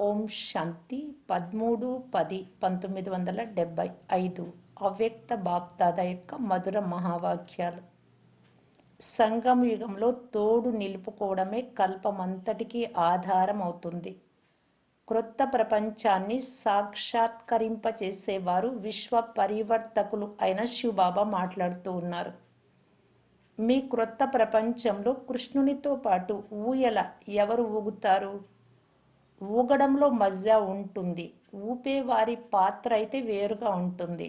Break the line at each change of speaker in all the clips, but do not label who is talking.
ఓం శాంతి పదమూడు పది పంతొమ్మిది వందల డెబ్భై ఐదు అవ్యక్త బాప్దాదా యొక్క మధుర మహావాక్యాలు. సంగం యుగంలో తోడు నిలుపుకోవడమే కల్పమంతటికీ ఆధారం అవుతుంది క్రొత్త ప్రపంచాన్ని సాక్షాత్కరింపచేసేవారు విశ్వ పరివర్తకులు అయిన శివబాబా మాట్లాడుతూ ఉన్నారు. మీ క్రొత్త ప్రపంచంలో కృష్ణునితో పాటు ఊయల ఎవరు ఊగుతారు? ఊగడంలో మజ్జ ఉంటుంది. ఊపే వారి పాత్ర అయితే వేరుగా ఉంటుంది.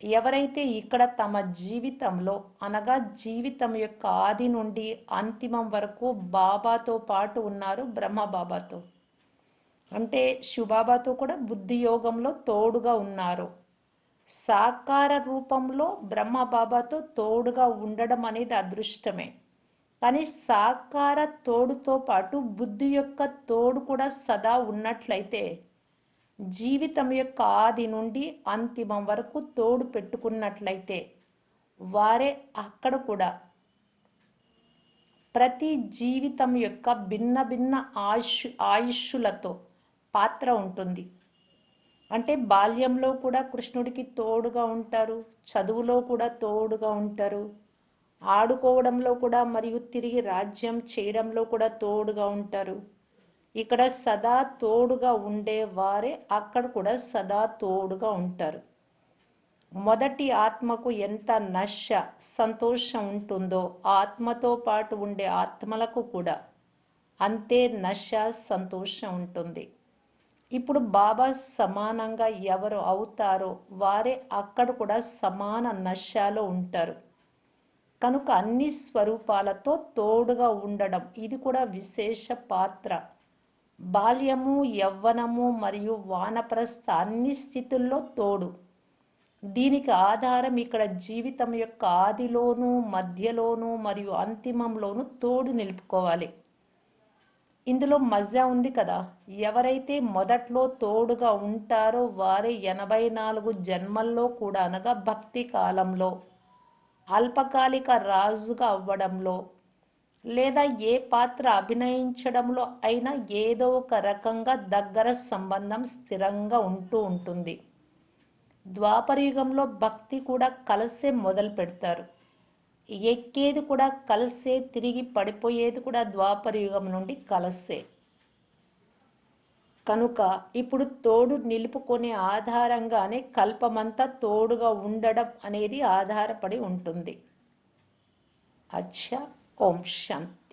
ఎవరైతే ఇక్కడ తమ జీవితంలో అనగా జీవితం యొక్క ఆది నుండి అంతిమం వరకు బాబాతో పాటు ఉన్నారు బ్రహ్మ బాబాతో అంటే శివబాబాతో కూడా బుద్ధి యోగంలో తోడుగా ఉన్నారు. సాకార రూపంలో బ్రహ్మ బాబాతో తోడుగా ఉండడం అనేది అదృష్టమే. కానీ సాకార తోడుతో పాటు బుద్ధి యొక్క తోడు కూడా సదా ఉన్నట్లయితే జీవితం యొక్క ఆది నుండి అంతిమం వరకు తోడు పెట్టుకున్నట్లయితే వారే అక్కడ కూడా ప్రతి జీవితం యొక్క భిన్న భిన్న ఆయుష్ ఆయుష్లతో పాత్ర ఉంటుంది. అంటే బాల్యంలో కూడా కృష్ణుడికి తోడుగా ఉంటారు చదువులో కూడా తోడుగా ఉంటారు. ఆడుకోవడంలో కూడా మరియు తిరిగి రాజ్యం చేయడంలో కూడా తోడుగా ఉంటారు. ఇక్కడ సదా తోడుగా ఉండేవారే అక్కడ కూడా సదా తోడుగా ఉంటారు. మొదటి ఆత్మకు ఎంత నశ సంతోషం ఉంటుందో ఆత్మతో పాటు ఉండే ఆత్మలకు కూడా అంతే నశ సంతోషం ఉంటుంది. ఇప్పుడు బాబా సమానంగా ఎవరు అవుతారో వారే అక్కడ కూడా సమాన నశాలో ఉంటారు. కనుక అన్ని స్వరూపాలతో తోడుగా ఉండడం ఇది కూడా విశేష పాత్ర. బాల్యము యవ్వనము మరియు వానప్రస్థ అన్ని స్థితుల్లో తోడు. దీనికి ఆధారం ఇక్కడ జీవితం యొక్క ఆదిలోనూ మధ్యలోనూ మరియు అంతిమంలోనూ తోడు నిలుపుకోవాలి. ఇందులో మజా ఉంది కదా. ఎవరైతే మొదట్లో తోడుగా ఉంటారో వారే ఎనభై నాలుగు జన్మల్లో కూడా అనగా భక్తి కాలంలో. అల్పకాలిక రాజుగా అవ్వడంలో లేదా ఏ పాత్ర అభినయించడంలో అయినా ఏదో ఒక రకంగా దగ్గర సంబంధం స్థిరంగా ఉంటూ ఉంటుంది. ద్వాపరయుగంలో భక్తి కూడా కలిసే మొదలు పెడతారు. ఎక్కేది కూడా కలిసే తిరిగి పడిపోయేది కూడా ద్వాపరయుగం నుండి కలిసే. కనుక ఇప్పుడు తోడు నిలుపుకునే ఆధారంగానే కల్పమంతా తోడుగా ఉండడం అనేది ఆధారపడి ఉంటుంది. అచ్చా ఓం శాంతి